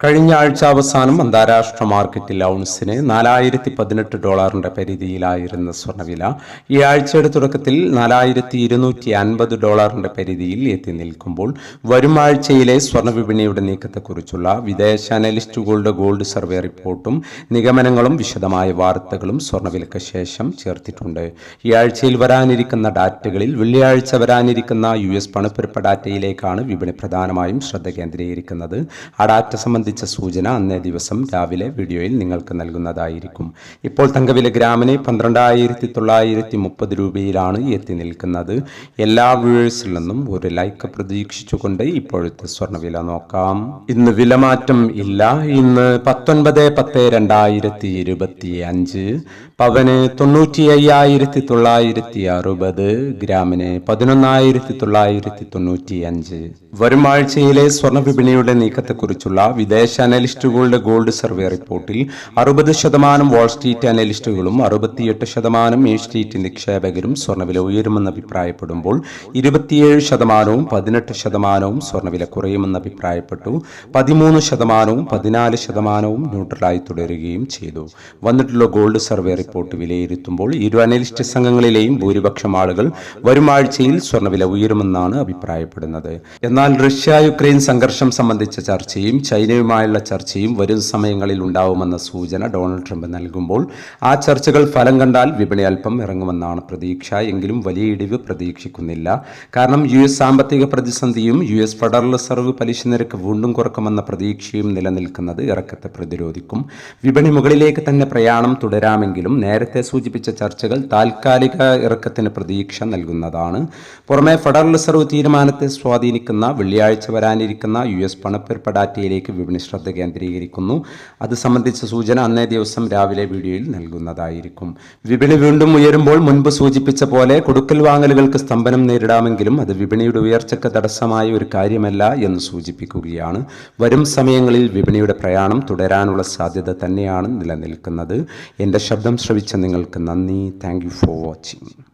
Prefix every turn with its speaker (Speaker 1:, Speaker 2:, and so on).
Speaker 1: കഴിഞ്ഞ ആഴ്ച അവസാനം അന്താരാഷ്ട്ര മാർക്കറ്റിൽ ഔൺസിന് നാലായിരത്തി പതിനെട്ട് ഡോളറിന്റെ പരിധിയിലായിരുന്ന സ്വർണവില ഈ ആഴ്ചയുടെ തുടക്കത്തിൽ നാലായിരത്തി ഇരുന്നൂറ്റി അൻപത് ഡോളറിന്റെ പരിധിയിൽ എത്തി നിൽക്കുമ്പോൾ വരും ആഴ്ചയിലെ സ്വർണ വിപണിയുടെ നീക്കത്തെക്കുറിച്ചുള്ള വിദേശ അനലിസ്റ്റുകളുടെ ഗോൾഡ് സർവേ റിപ്പോർട്ടും നിഗമനങ്ങളും വിശദമായ വാർത്തകളും സ്വർണവിലക്ക് ശേഷം ചേർത്തിട്ടുണ്ട്. ഈ ആഴ്ചയിൽ വരാനിരിക്കുന്ന ഡാറ്റകളിൽ വെള്ളിയാഴ്ച വരാനിരിക്കുന്ന യു എസ് പണപ്പെരുപ്പ ഡാറ്റയിലേക്കാണ് വിപണി പ്രധാനമായും ശ്രദ്ധ കേന്ദ്രീകരിക്കുന്നത്. ആ ഡാറ്റ സംബന്ധിച്ച സൂചന അന്നേ ദിവസം രാവിലെ വീഡിയോയിൽ നിങ്ങൾക്ക് നൽകുന്നതായിരിക്കും. ഇപ്പോൾ തങ്കവില ഗ്രാമിന് പന്ത്രണ്ടായിരത്തി തൊള്ളായിരത്തി മുപ്പത് രൂപയിലാണ് എത്തി നിൽക്കുന്നത്. എല്ലാ വ്യൂവേഴ്സിൽ നിന്നും ഒരു ലൈക്ക് പ്രതീക്ഷിച്ചുകൊണ്ട് ഇപ്പോഴത്തെ സ്വർണവില നോക്കാം. ഇന്ന് വിലമാറ്റം ഇല്ല. ഇന്ന് പത്തൊൻപത് പത്ത് രണ്ടായിരത്തി ഇരുപത്തി അഞ്ച് പവന് തൊണ്ണൂറ്റി അയ്യായിരത്തി തൊള്ളായിരത്തി അറുപത് ഗ്രാമിന് പതിനൊന്നായിരത്തി തൊള്ളായിരത്തി തൊണ്ണൂറ്റി അഞ്ച് വരും ആഴ്ചയിലെ സ്വർണ വിപണിയുടെ നീക്കത്തെക്കുറിച്ചുള്ള വിദേശ അനലിസ്റ്റുകളുടെ ഗോൾഡ് സർവേ റിപ്പോർട്ടിൽ അറുപത് ശതമാനം വാൾ സ്ട്രീറ്റ് അനലിസ്റ്റുകളും അറുപത്തിയെട്ട് ശതമാനം എ സ്ട്രീറ്റ് നിക്ഷേപകരും സ്വർണവില ഉയരുമെന്ന് അഭിപ്രായപ്പെടുമ്പോൾ ഇരുപത്തിയേഴ് ശതമാനവും പതിനെട്ട് ശതമാനവും സ്വർണവില കുറയുമെന്ന് അഭിപ്രായപ്പെട്ടു. പതിമൂന്ന് ശതമാനവും പതിനാല് ശതമാനവും ന്യൂട്രലായി തുടരുകയും ചെയ്തു. വന്നിട്ടുള്ള ഗോൾഡ് സർവേ റിപ്പോർട്ട് വിലയിരുത്തുമ്പോൾ ഇരു അനലിസ്റ്റ് സംഘങ്ങളിലെയും ഭൂരിപക്ഷം ആളുകൾ വരും ആഴ്ചയിൽ സ്വർണവില ഉയരുമെന്നാണ് അഭിപ്രായപ്പെടുന്നത്. എന്നാൽ റഷ്യ യുക്രൈൻ സംഘർഷം സംബന്ധിച്ച ചർച്ചയും ചൈനയുമായുള്ള ചർച്ചയും വരും സമയങ്ങളിൽ ഉണ്ടാവുമെന്ന സൂചന ഡൊണാൾഡ് ട്രംപ് നൽകുമ്പോൾ ആ ചർച്ചകൾ ഫലം കണ്ടാൽ വിപണി അല്പം ഇറങ്ങുമെന്നാണ് പ്രതീക്ഷ. എങ്കിലും വലിയ ഇടിവ് പ്രതീക്ഷിക്കുന്നില്ല. കാരണം യു എസ് സാമ്പത്തിക പ്രതിസന്ധിയും യു എസ് ഫെഡറൽ റിസർവ് പലിശ നിരക്ക് വീണ്ടും കുറക്കുമെന്ന പ്രതീക്ഷയും നിലനിൽക്കുന്നത് ഇറക്കത്തെ പ്രതിരോധിക്കും. വിപണി മുകളിലേക്ക് തന്നെ പ്രയാണം തുടരാമെങ്കിലും നേരത്തെ സൂചിപ്പിച്ച ചർച്ചകൾ താൽക്കാലിക ഇറക്കത്തിന് പ്രതീക്ഷ നൽകുന്നതാണ്. പുറമെ ഫെഡറൽ റിസർവ് തീരുമാനത്തെ സ്വാധീനിക്കുന്ന വെള്ളിയാഴ്ച വരാനിരിക്കുന്ന യു എസ് പണപ്പെരുപ്പ ഡാറ്റയിലേക്ക് വിപണി ശ്രദ്ധ കേന്ദ്രീകരിക്കുന്നു. അത് സംബന്ധിച്ച സൂചന അന്നേ ദിവസം രാവിലെ വീഡിയോയിൽ നൽകുന്നതായിരിക്കും. വിപണി വീണ്ടും ഉയരുമ്പോൾ മുൻപ് സൂചിപ്പിച്ച പോലെ കൊടുക്കൽ വാങ്ങലുകൾക്ക് സ്തംഭനം നേരിടാമെങ്കിലും അത് വിപണിയുടെ ഉയർച്ചയ്ക്ക് തടസ്സമായ ഒരു കാര്യമല്ല എന്ന് സൂചിപ്പിക്കുകയാണ്. വരും സമയങ്ങളിൽ വിപണിയുടെ പ്രയാണം തുടരാനുള്ള സാധ്യത തന്നെയാണ് നിലനിൽക്കുന്നത്. എന്റെ ശബ്ദം ശ്രവിച്ച നിങ്ങൾക്ക് നന്ദി. Thank for watching.